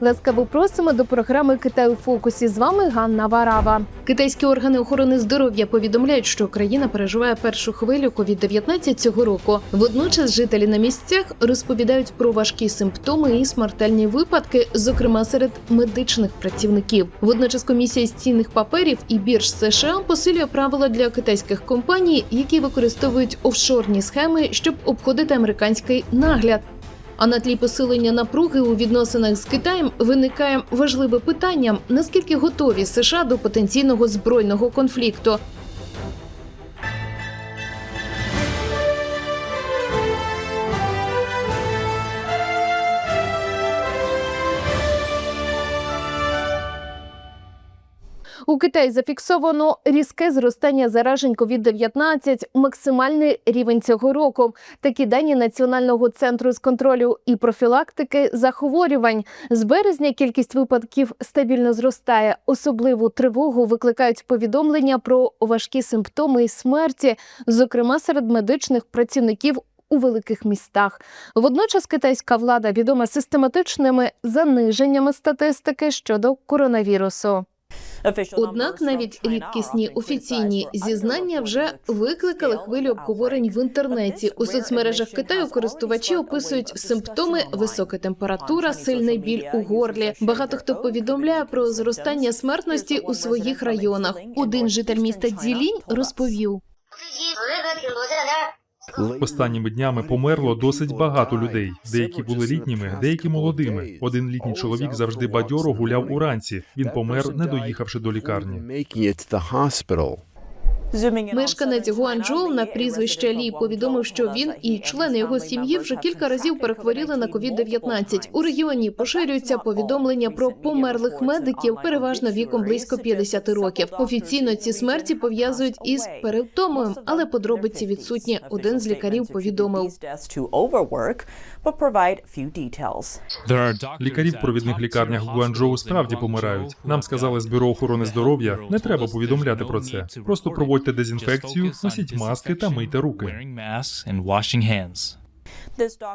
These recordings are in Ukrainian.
Ласкаво просимо до програми Китай у фокусі. З вами Ганна Варава. Китайські органи охорони здоров'я повідомляють, що країна переживає першу хвилю COVID-19 цього року. Водночас жителі на місцях розповідають про важкі симптоми і смертельні випадки, зокрема серед медичних працівників. Водночас комісія з цінних паперів і бірж США посилює правила для китайських компаній, які використовують офшорні схеми, щоб обходити американський нагляд. А на тлі посилення напруги у відносинах з Китаєм виникає важливе питання: наскільки готові США до потенційного збройного конфлікту? У Китаї зафіксовано різке зростання заражень COVID-19, максимальний рівень цього року. Такі дані Національного центру з контролю і профілактики захворювань. З березня кількість випадків стабільно зростає. Особливу тривогу викликають повідомлення про важкі симптоми і смерті, зокрема серед медичних працівників. У великих містах водночас китайська влада відома систематичними заниженнями статистики щодо коронавірусу. Однак навіть рідкісні офіційні зізнання вже викликали хвилю обговорень в інтернеті. У соцмережах Китаю користувачі описують симптоми: висока температура, сильний біль у горлі. Багато хто повідомляє про зростання смертності у своїх районах. Один житель міста Дзілінь розповів. Останніми днями померло досить багато людей. Деякі були літніми, деякі молодими. Один літній чоловік завжди бадьоро гуляв уранці. Він помер, не доїхавши до лікарні. Мешканець Гуанчжоу на прізвище Лі повідомив, що він і члени його сім'ї вже кілька разів перехворіли на COVID-19. У регіоні поширюються повідомлення про померлих медиків, переважно віком близько 50 років. Офіційно ці смерті пов'язують із перевтомою, але подробиці відсутні. Один з лікарів повідомив. Лікарі в провідних лікарнях Гуанчжоу справді помирають. Нам сказали з бюро охорони здоров'я. Не треба повідомляти про це. Просто проводьте дезінфекцію, носіть маски та мийте руки.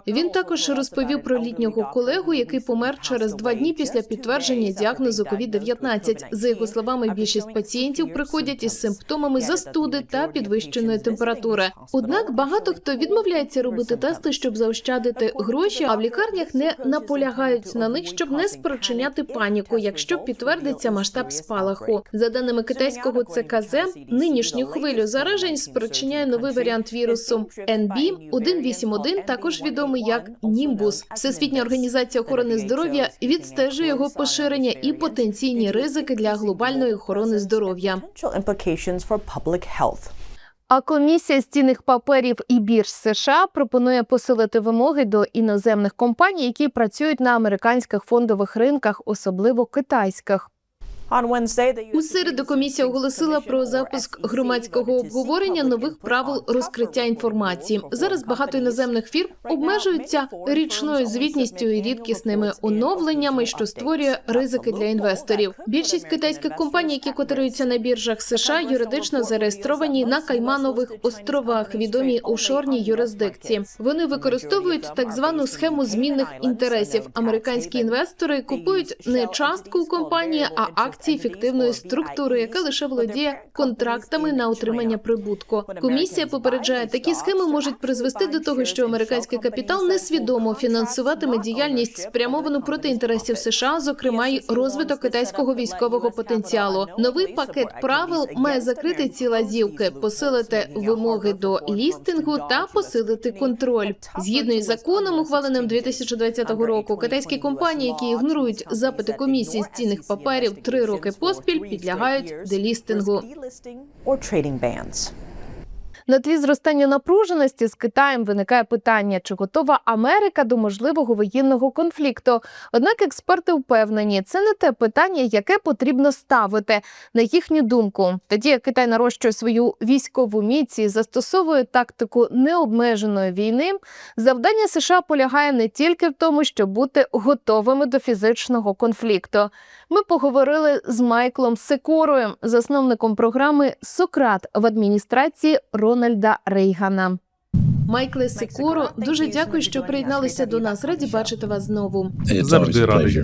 Він також розповів про літнього колегу, який помер через два дні після підтвердження діагнозу COVID-19. За його словами, більшість пацієнтів приходять із симптомами застуди та підвищеної температури. Однак багато хто відмовляється робити тести, щоб заощадити гроші, а в лікарнях не наполягають на них, щоб не спричиняти паніку, якщо підтвердиться масштаб спалаху. За даними китайського ЦКЗ, нинішню хвилю заражень спричиняє новий варіант вірусу NB181, також відомий як Німбус. Всесвітня організація охорони здоров'я відстежує його поширення і потенційні ризики для глобальної охорони здоров'я. А комісія з цінних паперів і бірж США пропонує посилити вимоги до іноземних компаній, які працюють на американських фондових ринках, особливо китайських. У середу комісія оголосила про запуск громадського обговорення нових правил розкриття інформації. Зараз багато іноземних фірм обмежуються річною звітністю і рідкісними оновленнями, що створює ризики для інвесторів. Більшість китайських компаній, які котируються на біржах США, юридично зареєстровані на Кайманових островах, відомі офшорній юрисдикції. Вони використовують так звану схему змінних інтересів. Американські інвестори купують не частку у компанії, а акції фіктивної структури, яка лише володіє контрактами на отримання прибутку. Комісія попереджає, такі схеми можуть призвести до того, що американський капітал несвідомо фінансуватиме діяльність спрямовану проти інтересів США, зокрема й розвиток китайського військового потенціалу. Новий пакет правил має закрити ці лазівки, посилити вимоги до лістингу та посилити контроль. Згідно із законом, ухваленим 2020 року, китайські компанії, які ігнорують запити комісії з цінних паперів три поспіль, підлягають делістингу. На тлі зростання напруженості з Китаєм виникає питання, чи готова Америка до можливого воєнного конфлікту. Однак експерти впевнені, це не те питання, яке потрібно ставити. На їхню думку, тоді як Китай нарощує свою військову міць і застосовує тактику необмеженої війни, завдання США полягає не тільки в тому, щоб бути готовими до фізичного конфлікту. Ми поговорили з Майклом Секорою, засновником програми Сократ в адміністрації Рональда Рейгана. Майкле Секуро, дуже дякую, що приєдналися до нас. Раді бачити вас знову. Завжди радий.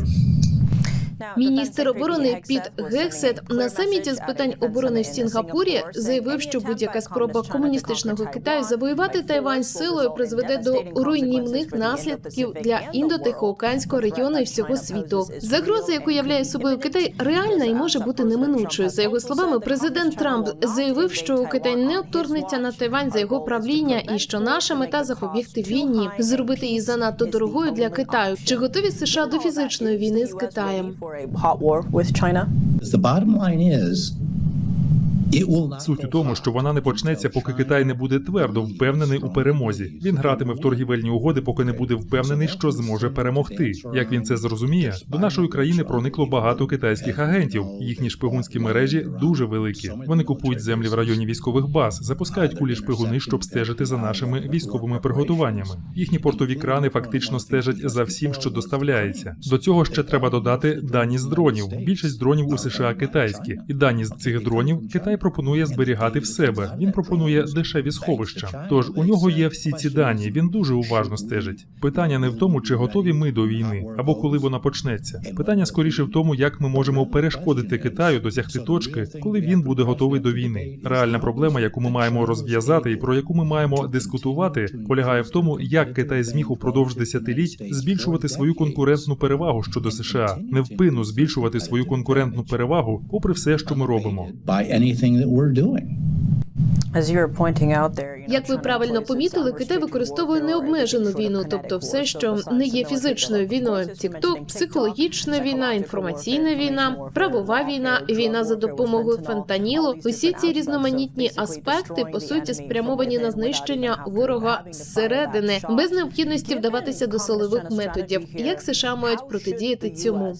Міністр оборони Піт Гексет на саміті з питань оборони в Сінгапурі заявив, що будь-яка спроба комуністичного Китаю завоювати Тайвань силою призведе до руйнівних наслідків для індотихоокеанського регіону і всього світу. Загроза, яку являє собою Китай, реальна і може бути неминучою. За його словами, президент Трамп заявив, що Китай не вторгнеться на Тайвань за його правління, і що наша мета запобігти війні, зробити її занадто дорогою для Китаю. Чи готові США до фізичної війни з Китаєм? for a hot war with China? The bottom line is Суть у тому, що вона не почнеться, поки Китай не буде твердо впевнений у перемозі. Він гратиме в торгівельні угоди, поки не буде впевнений, що зможе перемогти. Як він це зрозуміє, до нашої країни проникло багато китайських агентів. Їхні шпигунські мережі дуже великі. Вони купують землі в районі військових баз, запускають кулі шпигуни, щоб стежити за нашими військовими приготуваннями. Їхні портові крани фактично стежать за всім, що доставляється. До цього ще треба додати дані з дронів. Більшість дронів у США китайські, і дані з цих дронів Китай пропонує зберігати в себе. Він пропонує дешеві сховища. Тож у нього є всі ці дані. Він дуже уважно стежить. Питання не в тому, чи готові ми до війни або коли вона почнеться. Питання скоріше в тому, як ми можемо перешкодити Китаю досягти точки, коли він буде готовий до війни. Реальна проблема, яку ми маємо розв'язати, і про яку ми маємо дискутувати, полягає в тому, як Китай зміг упродовж десятиліть збільшувати свою конкурентну перевагу щодо США, невпинно збільшувати свою конкурентну перевагу, попри все, що ми робимо. By that we're doing. Як ви правильно помітили, Китай використовує необмежену війну, тобто все, що не є фізичною війною. Тікток, психологічна війна, інформаційна війна, правова війна, війна за допомогою фентанілу. Усі ці різноманітні аспекти по суті спрямовані на знищення ворога зсередини, без необхідності вдаватися до силових методів. Як США мають протидіяти цьому?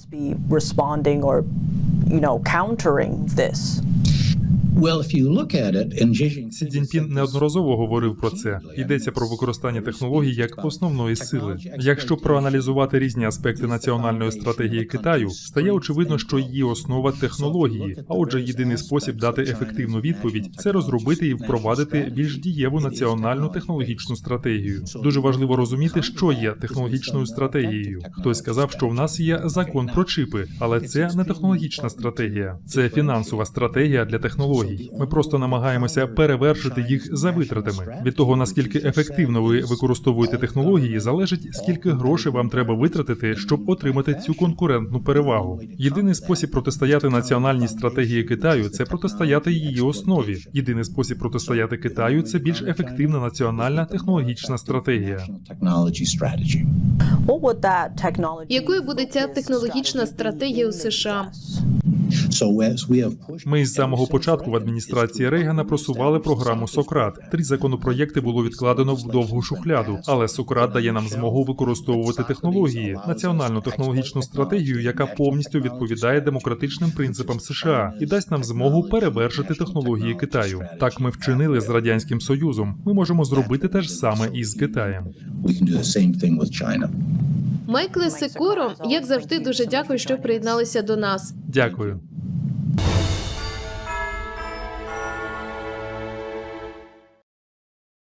Сі Цзіньпін неодноразово говорив про це. Йдеться про використання технологій як основної сили. Якщо проаналізувати різні аспекти національної стратегії Китаю, стає очевидно, що її основа технології. А отже, єдиний спосіб дати ефективну відповідь це розробити і впровадити більш дієву національну технологічну стратегію. Дуже важливо розуміти, що є технологічною стратегією. Хтось сказав, що в нас є закон про чипи, але це не технологічна стратегія, це фінансова стратегія для технологій. Ми просто намагаємося перевершити їх за витратами. Від того наскільки ефективно ви використовуєте технології, залежить скільки грошей вам треба витратити, щоб отримати цю конкурентну перевагу. Єдиний спосіб протистояти національній стратегії Китаю це протистояти її основі. Єдиний спосіб протистояти Китаю це більш ефективна національна технологічна стратегія. Якою буде ця технологічна стратегія у США? So as we have pushed Ми з самого початку в адміністрації Рейгана просували програму Сократ. Три законопроєкти було відкладено в довгу шухляду, але Сократ дає нам змогу використовувати технології, національну технологічну стратегію, яка повністю відповідає демократичним принципам США і дасть нам змогу перевершити технології Китаю. Так ми вчинили з радянським союзом. Ми можемо зробити те ж саме і з Китаєм. we can do the same thing with China. Майкле Секоро, як завжди, дуже дякую, що приєдналися до нас. Дякую.